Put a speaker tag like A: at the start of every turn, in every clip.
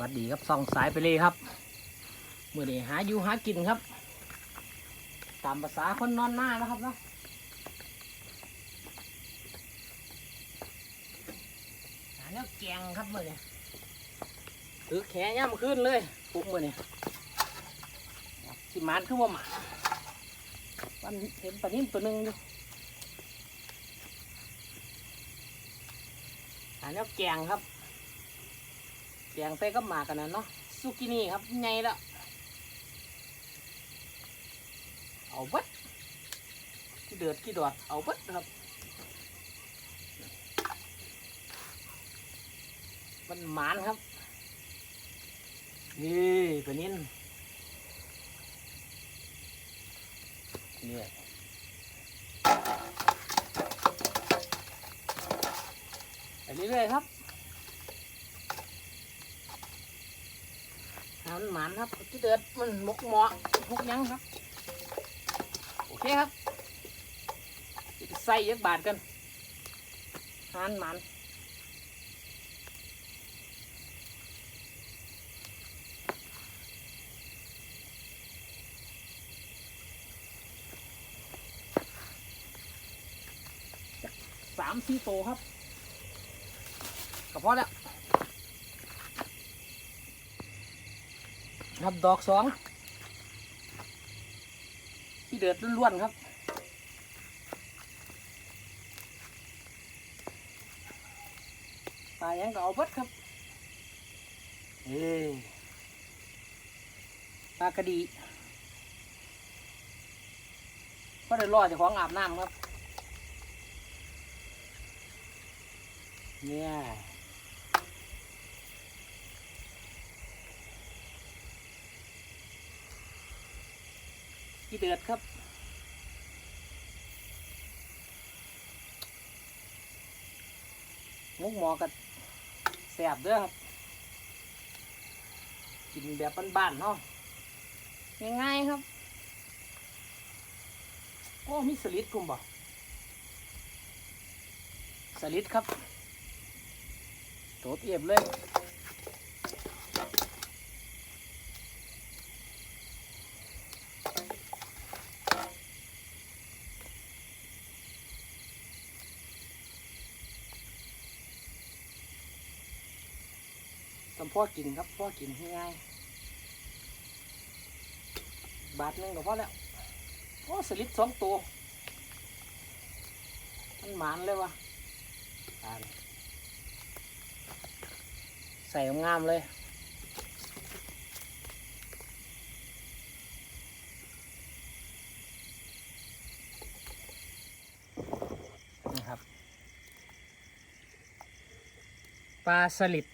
A: วัสดีครับส่องสายไปเลยครับมื่อนี้หาอยู่หากินครับ ตามภาษาคนนอนหน้านะครับเนาะหาแนวแกงครับมื่อนี้ถือแขนย่ำขึ้นเลยปุ๊บมื่อนี้สิมานคือว่าหมาวันเห็นปลานิ่มตัวหนึ่งอยู่หาแนวแกงครับ แกงใส่กับหมากกันนะเนาะซุกินี่ครับไงแล้วเอาบัดที่เดือดที่ดอดเอาบัดครับ มันหมานครับ นี่เป็นนินเนี่ยไปเรื่อยๆครับ มันหมันครับที่เดือดมันมกหมาะพกยังครับ โอเคครับใส่ยักบาทกันหานหมันสามสี่โตครับก็พอแล้ว ครับดอกสองที่เดือดล้วนๆครับปลายังก็เอาเบิดครับเอ้ยปลากระดีก็ได้รอเจากของอาบน้ำครับ เนี่ย ที่เดือดครับมุกหมอกับแสบเด้อครับ กินแบบบ้านๆเนาะง่ายๆครับโอ้มีสลิดกุมบ่สลิดครับโตเตียบเลย สำพ่อกินครับพ่อกินง่ายๆบาทหนึ่งก็พอแล้วโอ้สลิดสองตัวมันหมานเลยวะตายแล้วใส่งามๆเลยนี่ครับปลาสลิด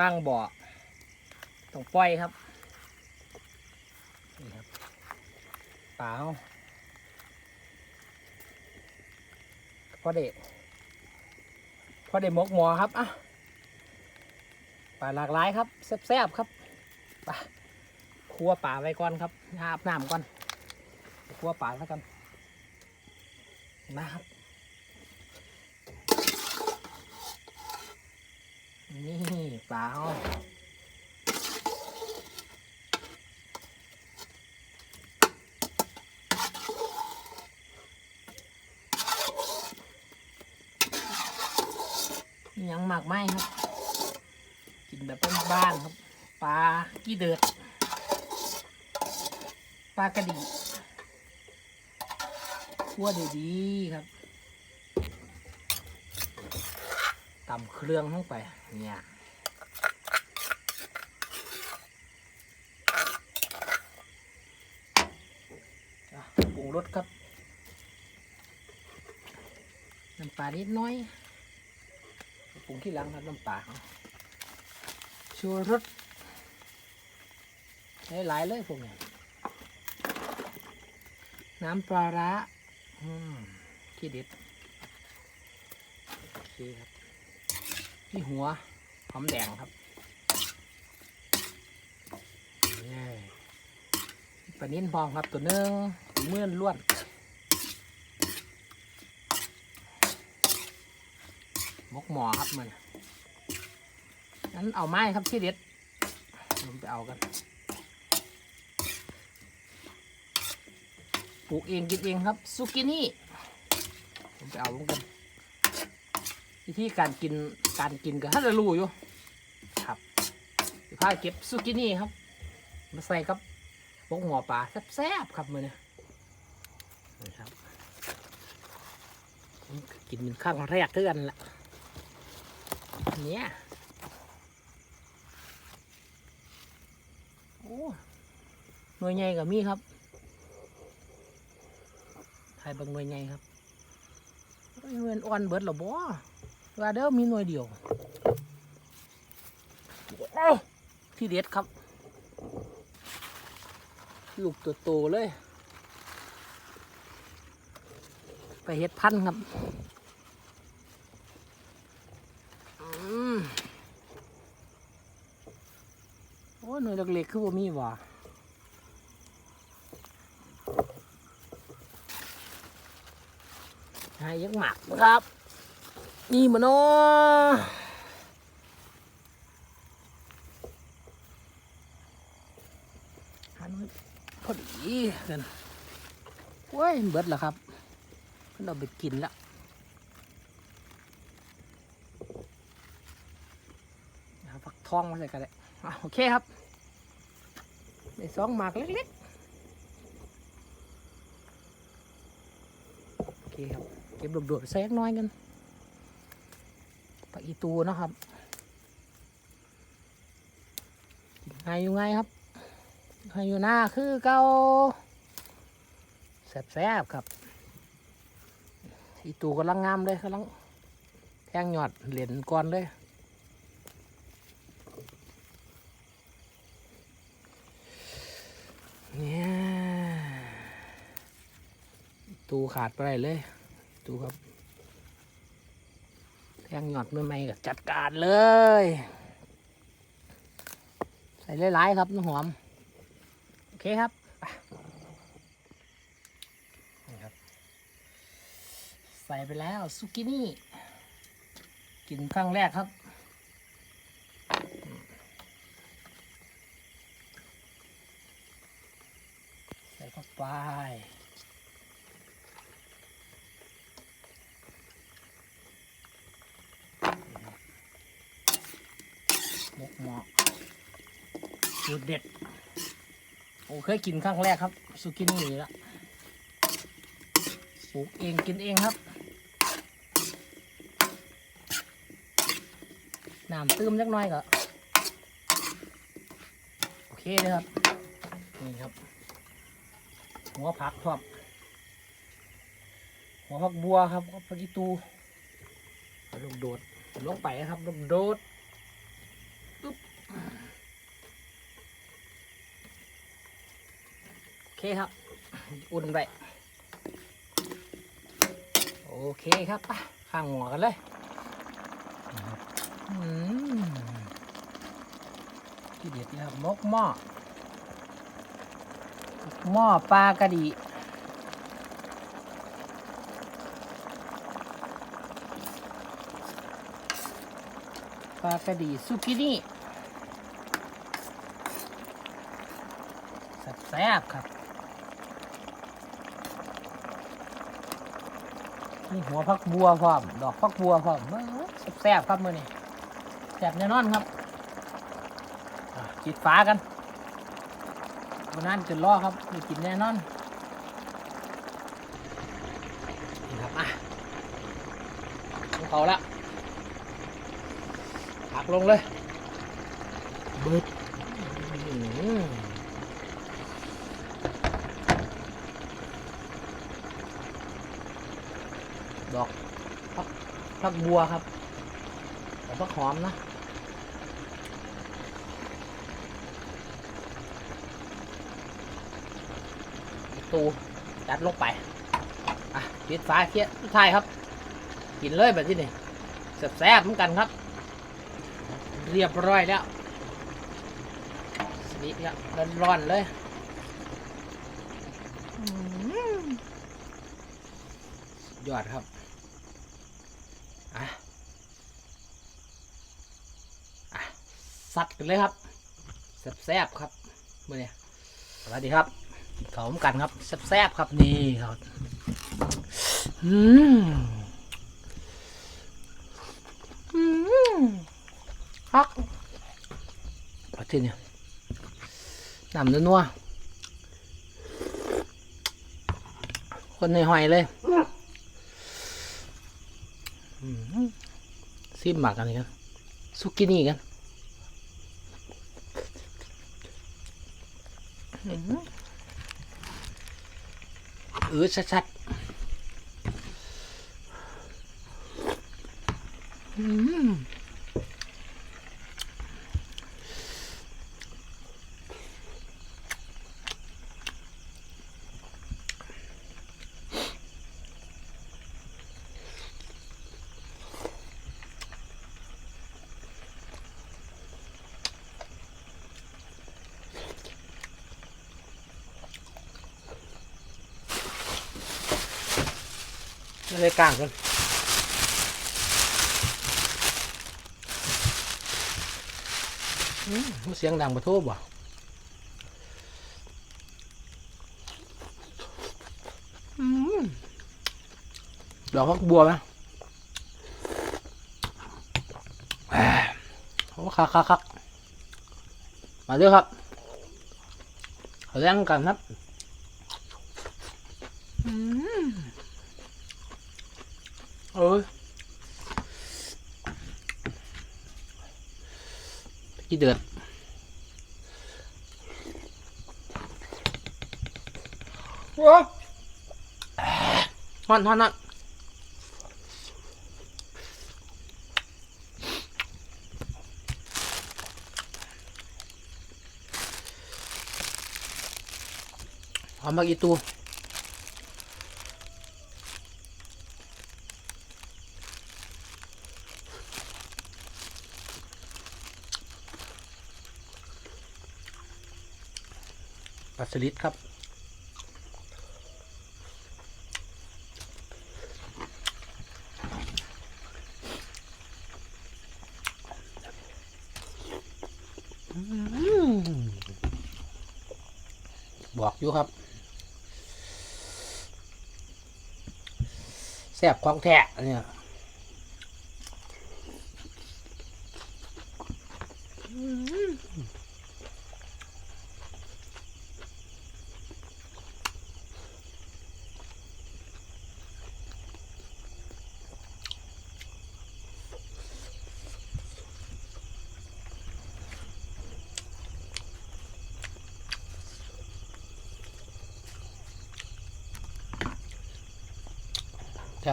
A: บางบ่อต้องปล่อยครับนี่ครับปลาเขาพอเด็พอเด็มกหมอครับอะปลาหลากหลายครับแซ่บๆครับไปคั่วปลาไว้ก่อนครับอาบน้ำก่อนคั่วปลาไว้วกันนะครับ นี่ปลาเขาอิหยังหมากไหมครับ กินแบบบ้านๆครับ ปลากี้เดือด ปลากระดีคั่วดีๆครับ ตำเครื่องลงไป เนี่ยปรุงรสครับ น้ำปลานิดน้อยปรุงที่หลังครับน้ำปลาชูรสหลายๆเลยพวกเนี้ยน้ำปลาร้าอืมที่เด็ดโอเคครับ นี่หัวหอมแดงครับนี่ปลานิ่นพองครับตัวหนึงเมื่อนล้วนมกหมอครับมันนั้นเอาไม้ครับที่เด็ดผมไปเอากันปลูกเองกินเองครับ ซุกินี่ผมไปเอาลงกัน วิธีการกินการกินก็ถ้าจะรู้อยู่ครับสิพาเก็บซุกินี่ครับ มาใส่กับพวกหัวปลาแซ่บๆครับมือเนี่ยนี่ครับ กินเป็นข้างแรกเท่ากันละอันเนี้ยโอ้หน่วยใหญ่กับมีครับถ่ายบางหน่วยใหญ่ครับเอ้ยมันอ่อนเบิดหรอบ่ ว่าเด้อมีหน่วยเดียวที่เด็ดครับ ลูกตัวโตเลย ไปเฮ็ดพันธ์ครับโอ้หน่วยเล็กๆคือว่ามีว่ะให้ยักหมักนะครับ นี่มันเนาะหันพอดีกันโอ้ยเบิดแล้วครับเพิ่เอาไปกินแล้วหักทองมาใส่กันเลยอโอเคครับในสองหมากเล็กๆ โอเคครับ เก็บโดดๆใส่สักน้อยกัน อีตูนะครับไงอยู่ไงครับไงอยู่หน้าคือเกาแซ่บๆครับ อีตูกำลังงามเลยกำลังแทงหยอดเหรียญก่อนเลยเนี่ยตูขาดไปเลย ตูครับ แทงหยอดไม่ไม่กับจัดการเลย ใส่หลายๆครับน้ำหอม โอเคครับนี่ครับ ใส่ไปแล้วซุกินี่ กินครั้งแรกครับ ใส่เข้าไป หมกหมอกสู ตรเด็ดโอ้เคยกินครั้งแรกครับสุกินี่ละปลูกเองกินเองครับ น้ำตื้มจักน่อยก็โอเคเลยครับ นี่ครับ หัวผักครับหัวผักบัวครับผักอีตูลูกโดดลงไปครับลูกโดดโอ เคครับ อุ่นไปโอเคครับไปข้างหัวกันเลยอืมที่เด็ดเลยครับมกหม้อหม้อปลากระดีปลากระดีซุกินี่แซ่บครับ มีหัวพักบัวพร้อม ดอกพักบัวพร้อมเอ้ยแซ่บครับมือนี่แซ่บแน่นอนครับจิดฟ้ากันวันนั้นจนล่อครับมีกินแน่นอนนี่ครับอะลงเขาละหักลงเลยบึดอื้อหือ ดอกพักพักบัวครับแต่พักหอมนะตูจัดลงไป อะปิดฝาเคี้ยสุดท้ายครับ กินเลยแบบที่นี่แซ่บๆเหมือนกันครับ เรียบร้อยแล้วสนิทแล้วร้อนๆเลยอืมสุด ยอดครับอะอะสัตว์กันเลยครับแซ่บๆครับมื่อนี้สวัสดีครับเขามกันครับแซ่บๆครับนี่ครับอืมอืมฮักเอาที่นี่น้ำนัวคนในหอยเลยอืม ที่หมักอะไรกันซุกินี่กันเออชัดๆ ได้กลางกันอืมเสียงดังประทุบว่ะดอกพักบัวไหมโอ้คักคักคักมาด้วยครับแรงกันครับ อืม เออกี่เดือดว้าฮอนฮอนฮอนหอมมากอีตูป สลิดครับอบอกอยู่ครับแซ่บของแท้เนี่ยอืม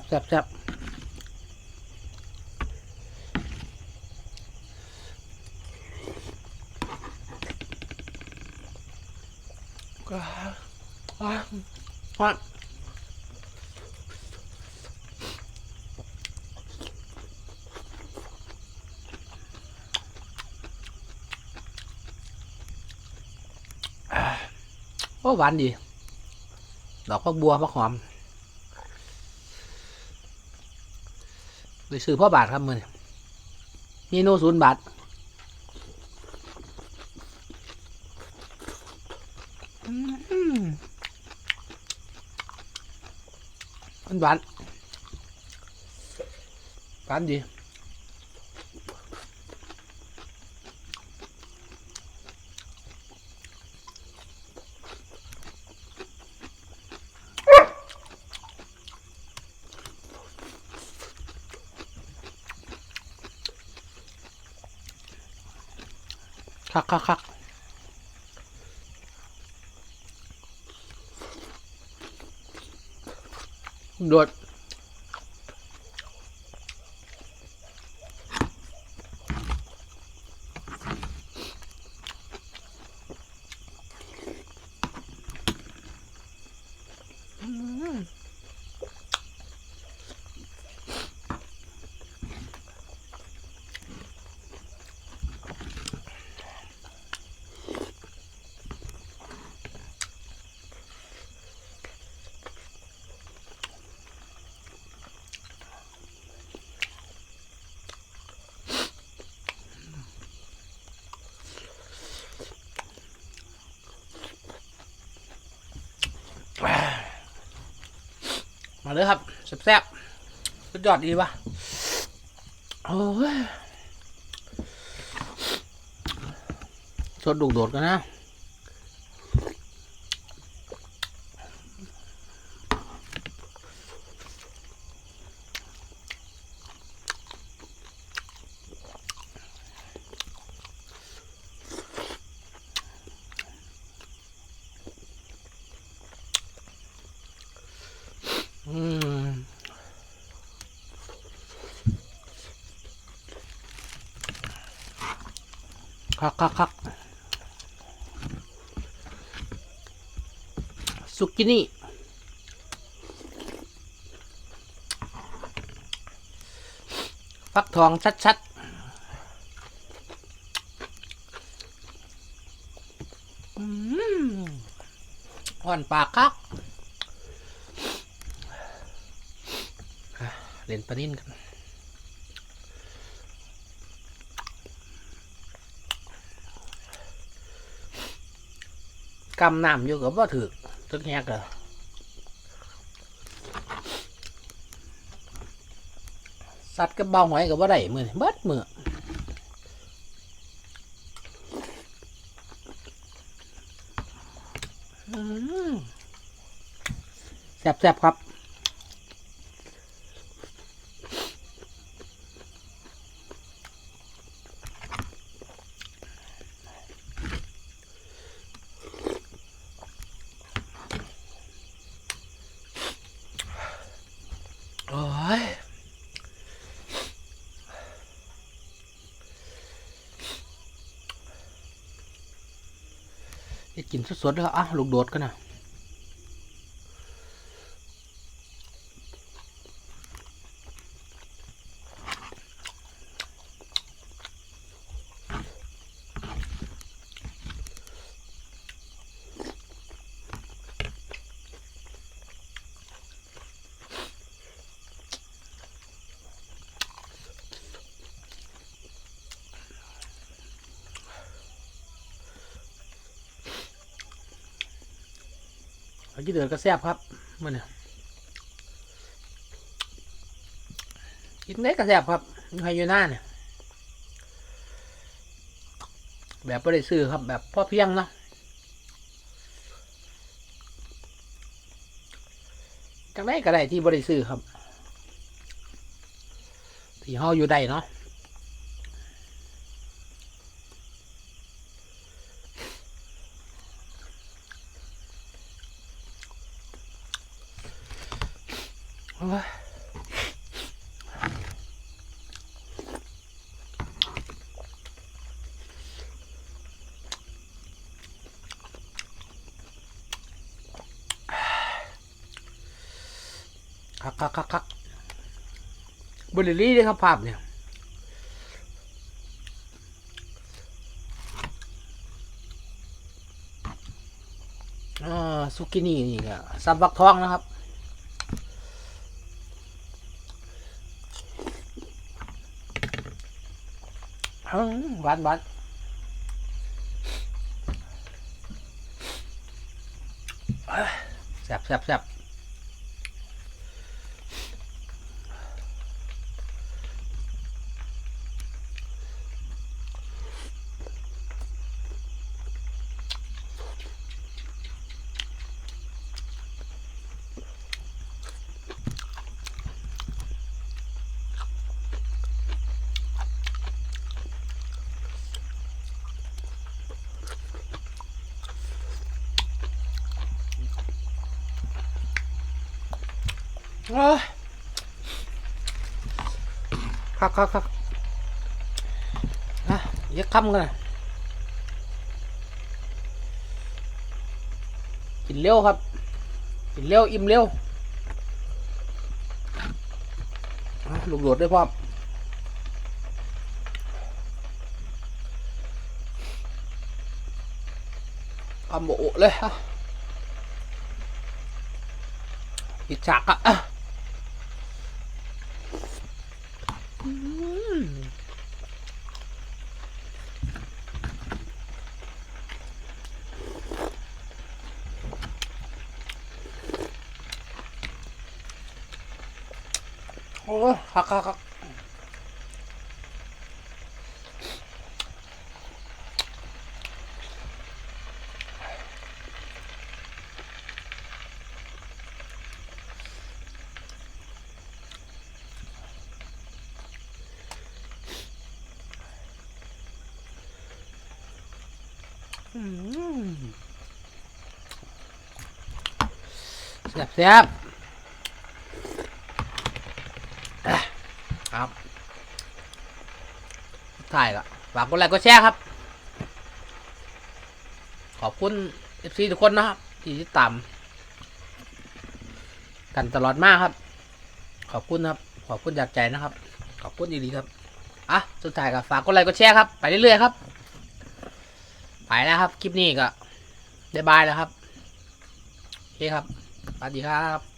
A: บแซ่บแซ่บก็อะฮอนโอ้หวานดี ดอกพักบัวพักหอม ไปซื้อพ่อบาทครับมือนี้มีโนศูนย์บาทมันหวานหวานดี คักคักคักโดด มาเลยครับแซ่บๆสุดยอดดีปะโอ้ยสดดุกโดดกันนะ อืม คักคักสุกินี่ฟักทองชัด ๆอืมอ่อนปากคักเล่นปลานิ่นกัน กำน้ำอยู่กับว่าถือตึกแฮกเหรอสัตว์กับเบาหอยกับว่าได้มือนี่เบิดมืออืมแซ่บๆครับ โอ้ยจะกิน สดๆแล้วอะลูกโดดกันนะ เอาที่เดือดก็แซ่บครับมันเนี่ยกินได้ก็แซ่บครับมีใครอยู่หน้าเนี่ยแบบไม่ได้ซื้อครับ แบบพ่อเพียงเนาะจังได้ก็ได้ที่บริซื้อครับ ที่เฮาอยู่ได้เนาะ โอ้ยคักคักคักคัก บริลี่เลยครับภาพเนี่ยซุกินี่นี่ก็ซับบักทองนะครับหวานหวานแซ่บแซ่บแซ่บ คักคักคักอะเยอะคำกันนะกินเร็วครับ กินเร็วอิ่มเร็วลูกโดดด้วยพ่อมคำโบเลยอะปิดฉากอะอะอืม ยคักคักคักอืมแซ่บแซ่บ ถ่ายละฝากกดไลค์กดแชร์ครับ ขอบคุณเอฟซีทุกคนนะครับ ที่ติดตามกันตลอดมากครับ ขอบคุณครับ ขอบคุณจากใจนะครับ ขอบคุณดีๆครับอะสุดท้ายก็ฝากกดไลค์กดแชร์ครับ ไปเรื่อยๆครับ ไปแล้วครับ คลิปนี้ก็ได้บายแล้วครับ โอเคครับสวัสดีครับ